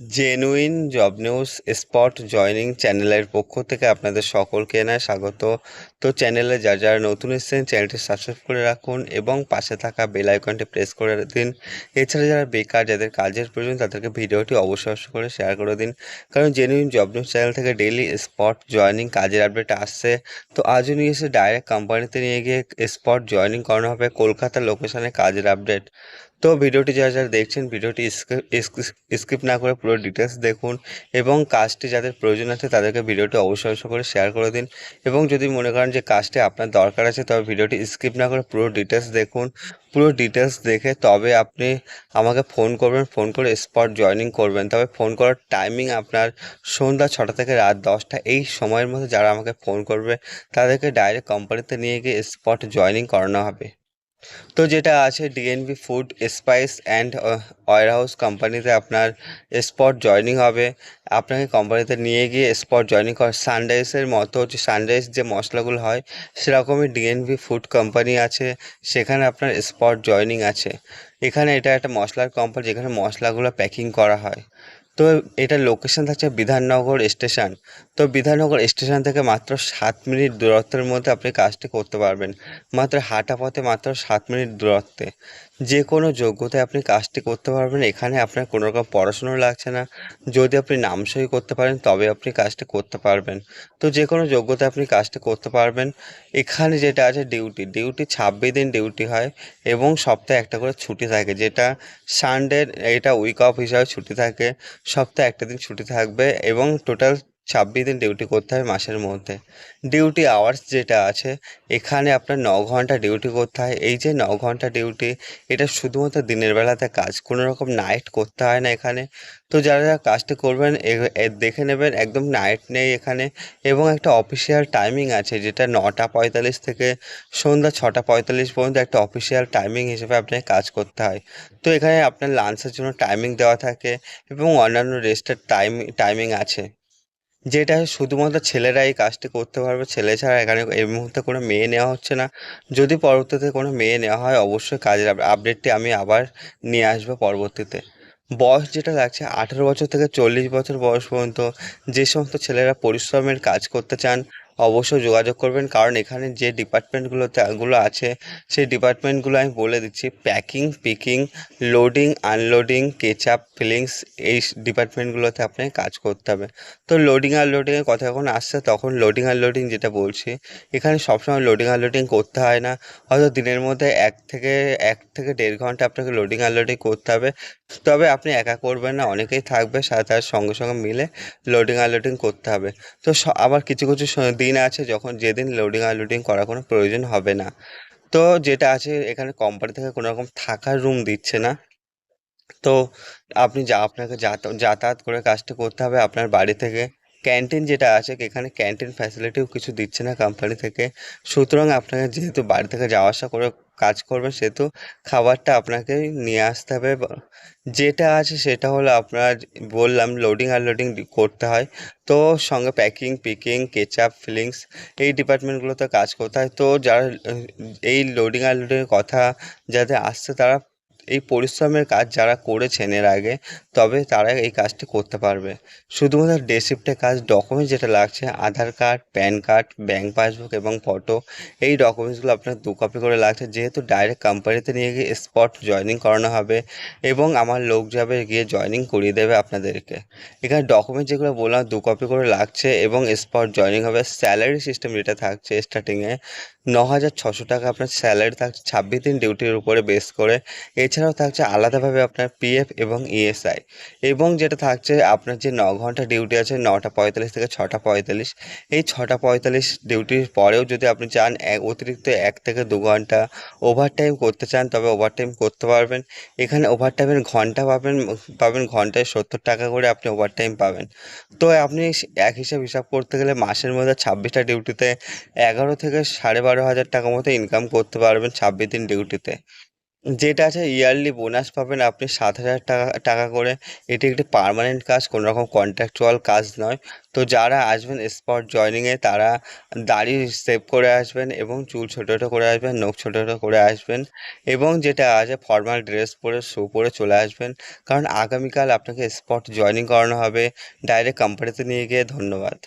Genuine job news spot joining চ্যানেলের পক্ষ থেকে আপনাদের সকলকে জানাই স্বাগত। তো চ্যানেলে যা যারা নতুন এসেছেন চ্যানেলটি সাবস্ক্রাইব করে রাখুন এবং পাশে থাকা বেল আইকনটি প্রেস করে দিন। এছাড়া যারা বেকার, যাদের কাজের প্রয়োজন, তাদেরকে ভিডিওটি অবশ্যই অবশ্যই করে শেয়ার করে দিন। কারণ জেনুইন জব নিউজ চ্যানেল থেকে ডেইলি স্পট জয়নিং কাজের আপডেট আসছে। তো আজও নিয়ে এসে ডাইরেক্ট কোম্পানিতে নিয়ে গিয়ে স্পট জয়নিং করানো হবে, কলকাতা লোকেশনে কাজের আপডেট তো ভিডিওটি যারা যারা দেখছেন, ভিডিওটি স্কিপ না করে পুরো ডিটেলস দেখুন এবং কাজটি যাদের প্রয়োজন আছে তাদেরকে ভিডিওটি অবশ্যই অবশ্যই করে শেয়ার করে দিন এবং যদি মনে করেন যে কাজটি আপনার দরকার আছে তবে ভিডিওটি স্কিপ না করে পুরো ডিটেলস দেখুন। পুরো ডিটেলস দেখে তবে আপনি আমাকে ফোন করবেন ফোন করে স্পট জয়নিং করবেন। তবে ফোন করার টাইমিং আপনার সন্ধ্যা ছটা থেকে রাত দশটা এই সময়ের মধ্যে যারা আমাকে ফোন করবে তাদেরকে ডাইরেক্ট কোম্পানিতে নিয়ে গিয়ে স্পট জয়নিং করানো হবে। তো যেটা আছে DNB food spice and warehouse কোম্পানিতে আপনার স্পট জয়নিং হবে। আপনাকে কোম্পানিতে নিয়ে গিয়ে স্পট জয়নিং কর সানরাইসের মতো যে সানরাইস যে মশলাগুলো হয়, সেরকমই ডিএনবি ফুড কোম্পানি আছে। সেখানে আপনার স্পট জয়নিং আছে। এখানে এটা একটা মশলার কোম্পানি যেখানে মশলাগুলো প্যাকিং করা হয়। তো এটা লোকেশন থাকছে বিধাননগর স্টেশন তো বিধাননগর স্টেশন থেকে মাত্র সাত মিনিট দূরত্বের মধ্যে আপনি কাজটি করতে পারবেন। মাত্র হাঁটা পথে মাত্র সাত মিনিট দূরত্বে। যে কোনো যোগ্যতায় আপনি কাজটি করতে পারবেন, এখানে আপনার কোনো রকম পড়াশুনো লাগছে না। যদি আপনি নামসই করতে পারেন, তবে আপনি কাজটি করতে পারবেন। তো যে কোনো যোগ্যতায় আপনি কাজটি করতে পারবেন। এখানে যেটা আছে ডিউটি ডিউটি ছাব্বিশ দিন ডিউটি হয় এবং সপ্তাহে একটা করে ছুটি থাকে, যেটা সানডে এটা উইক অফ হিসাবে ছুটি থাকে। সপ্তাহে একটা দিন ছুটি থাকবে এবং টোটাল ছাব্বিশ দিন ডিউটি করতে হয় মাসের মধ্যে। ডিউটি আওয়ার্স যেটা আছে, এখানে আপনার ন ঘণ্টা ডিউটি করতে হয়। এই যে ন ঘণ্টা ডিউটি এটা শুধুমাত্র দিনের বেলাতে কাজ। কোনো রকম নাইট করতে হয় না এখানে। তো যারা যারা কাজটি করবেন দেখে নেবেন, একদম নাইট নেই এখানে। এবং একটা অফিসিয়াল টাইমিং আছে, যেটা নটা পঁয়তাল্লিশ থেকে সন্ধ্যা ছটা পঁয়তাল্লিশ পর্যন্ত একটা অফিসিয়াল টাইমিং হিসেবে আপনাকে কাজ করতে হয়। তো এখানে আপনার লাঞ্চের জন্য টাইমিং দেওয়া থাকে এবং অন্যান্য রেস্টের টাইম টাইমিং আছে। যেটা শুধুমাত্র ছেলেরা এই কাজটি করতে পারবে, ছেলে ছাড়া এখানে এই মুহূর্তে কোনো মেয়ে নেওয়া হচ্ছে না। যদি পরবর্তীতে কোনো মেয়ে নেওয়া হয়, অবশ্যই কাজের আপডেটটি আমি আবার নিয়ে আসব পরবর্তীতে। বয়স যেটা লাগছে, আঠেরো বছর থেকে চল্লিশ বছর বয়স পর্যন্ত যে সমস্ত ছেলেরা পরিশ্রমের কাজ করতে চান অবশ্যই যোগাযোগ করবেন। কারণ এখানে যে ডিপার্টমেন্টগুলোতে, গুলো আছে, সেই ডিপার্টমেন্টগুলো আমি বলে দিচ্ছি। Packing, picking, loading, unloading, ketchup, fillings, এই ডিপার্টমেন্টগুলোতে আপনাকে কাজ করতে হবে। তো লোডিং আনলোডিংয়ের কথা যখন আসছে, তখন লোডিং, আনলোডিং যেটা বলছি, এখানে সবসময় লোডিং, আনলোডিং করতে হয় না। হয়তো দিনের মধ্যে এক থেকে এক থেকে দেড় ঘণ্টা আপনাকে লোডিং, আনলোডিং করতে হবে। তবে আপনি একা করবেন না, অনেকেই থাকবে, সাথে তার সঙ্গে সঙ্গে মিলে লোডিং, আনলোডিং করতে হবে। তো আবার কিছু কিছু স- দিন আছে যখন যেদিন লোডিং আনলোডিং করার কোনো প্রয়োজন হবে না। তো যেটা আছে এখানে কোম্পানি থেকে কোনো রকম থাকার রুম দিচ্ছে না। তো আপনি যা, আপনাকে যাতা- যাতায়াত করে কাজটা করতে হবে আপনার বাড়ি থেকে। ক্যান্টিন যেটা আছে, এখানে ক্যান্টিন ফ্যাসিলিটিও কিছু দিচ্ছে না কোম্পানি থেকে। সুতরাং আপনাকে যেহেতু বাড়ি থেকে যাওয়া আসা করে কাজ করবেন সেহেতু খাবারটা আপনাকে নিয়ে আসতে হবে। যেটা আছে সেটা হলো আপনার বললাম লোডিং আনলোডিং করতে হয়। তো সঙ্গে প্যাকিং পিকিং কেচাপ ফিলিংস এই ডিপার্টমেন্টগুলোতে কাজ করতে হয়। তো যারা এই লোডিং আনলোডিংয়ের কথা যাদের আসছে, তারা এই পরিশ্রমের কাজ যারা করেছেন এর আগে, তবে তারা এই কাজটি করতে পারবে। শুধুমাত্র ডে শিফটে কাজ ডকুমেন্টস যেটা লাগছে Aadhaar card PAN card bank passbook এবং ফটো এই ডকুমেন্টসগুলো আপনার দু কপি করে লাগছে। যেহেতু ডাইরেক্ট কোম্পানিতে নিয়ে গিয়ে স্পট জয়নিং করানো হবে এবং আমার লোক যাবে গিয়ে জয়নিং করিয়ে দেবে আপনাদেরকে। এখানে ডকুমেন্ট যেগুলো বললাম, দু কপি করে লাগছে এবং স্পট জয়নিং হবে। স্যালারি সিস্টেম যেটা থাকছে স্টার্টিংয়ে ন হাজার ছশো টাকা আপনার স্যালারি থাকছে। ছাব্বিশ দিন ডিউটির উপরে বেস করে। এছাড়াও থাকছে আলাদাভাবে আপনার পিএফ এবং ইএসআই এবং যেটা থাকছে আপনার যে ন ঘণ্টা ডিউটি আছে নটা পঁয়তাল্লিশ থেকে ছটা পঁয়তাল্লিশ। এই ছটা পঁয়তাল্লিশ ডিউটির পরেও যদি আপনি চান অতিরিক্ত এক থেকে দু ঘণ্টা ওভারটাইম করতে চান, তবে ওভারটাইম করতে পারবেন। এখানে ওভারটাইমের ঘণ্টা পাবেন পাবেন ঘন্টায় সত্তর টাকা করে আপনি ওভারটাইম পাবেন। তো আপনি এক হিসাব হিসাব করতে গেলে মাসের মধ্যে ছাব্বিশটা ডিউটিতে এগারো থেকে সাড়ে বারো হাজার টাকা মতো ইনকাম করতে পারবেন ছাব্বিশ দিন ডিউটিতে যেটা আছে ইয়ারলি বোনাস পাবেন আপনি সাত হাজার টাকা টাকা করে। এটি একটি পার্মানেন্ট কাজ কোনো রকম কন্ট্রাকচুয়াল কাজ নয়। তো যারা আসবেন স্পট জয়নিংয়ে তারা দাড়ি সেভ করে আসবেন এবং চুল ছোটো ছোটো করে আসবেন, নখ ছোটো ছোটো করে আসবেন এবং যেটা আছে ফর্মাল ড্রেস পরে শু পরে চলে আসবেন। কারণ আগামীকাল আপনাকে স্পট জয়নিং করানো হবে। ডাইরেক্ট কোম্পানিতে নিয়ে গিয়ে ধন্যবাদ।